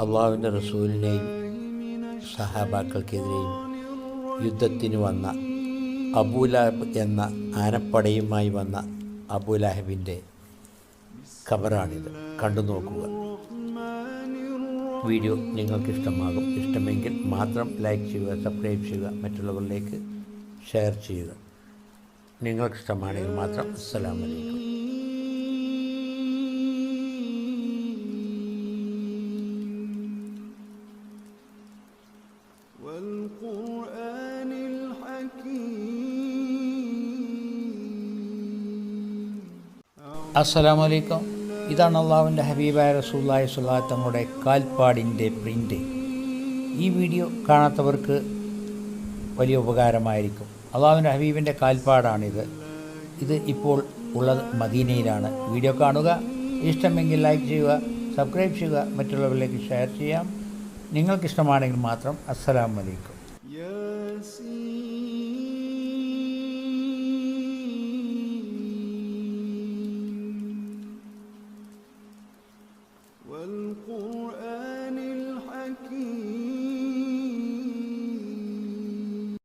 അള്ളാഹുവിന്റെ റസൂലിനെയും സഹാബാക്കൾക്കെതിരെയും യുദ്ധത്തിന് വന്ന അബൂലാഹബ് എന്ന ആനപ്പടയുമായി വന്ന അബൂലാഹബിന്റെ ഖബറാണിത്. കണ്ടു നോക്കുക. വീഡിയോ നിങ്ങൾക്ക് ഇഷ്ടമാകും ഇഷ്ടമെങ്കിൽ മാത്രം ലൈക്ക് ചെയ്യുക സബ്സ്ക്രൈബ് ചെയ്യുക മറ്റുള്ളവരിലേക്ക് ഷെയർ ചെയ്യുക. നിങ്ങൾക്ക് ഇഷ്ടമാണെങ്കിൽ മാത്രം അസ്സലാമു والقرآن الحكيم അസ്സലാമു അലൈക്കും ഇതാണ് അള്ളാഹുവിൻ്റെ ഹബീബായ റസൂല്ലായി സുല്ലാ തങ്ങളുടെ കാൽപ്പാടിൻ്റെ പ്രിൻ്റ് ഈ വീഡിയോ കാണാത്തവർക്ക് വലിയ ഉപകാരമായിരിക്കും അള്ളാഹുവിൻ്റെ ഹബീബിൻ്റെ കാൽപ്പാടാണിത് ഇത് ഇപ്പോൾ ഉള്ളത് മദീനയിലാണ് വീഡിയോ കാണുക ഇഷ്ടമെങ്കിൽ ലൈക്ക് ചെയ്യുക സബ്സ്ക്രൈബ് ചെയ്യുക മറ്റുള്ളവരിലേക്ക് ഷെയർ ചെയ്യാം നിങ്ങൾക്ക് ഇഷ്ടമാണെങ്കിൽ മാത്രം അസ്സലാം വലൈക്കും والقرآن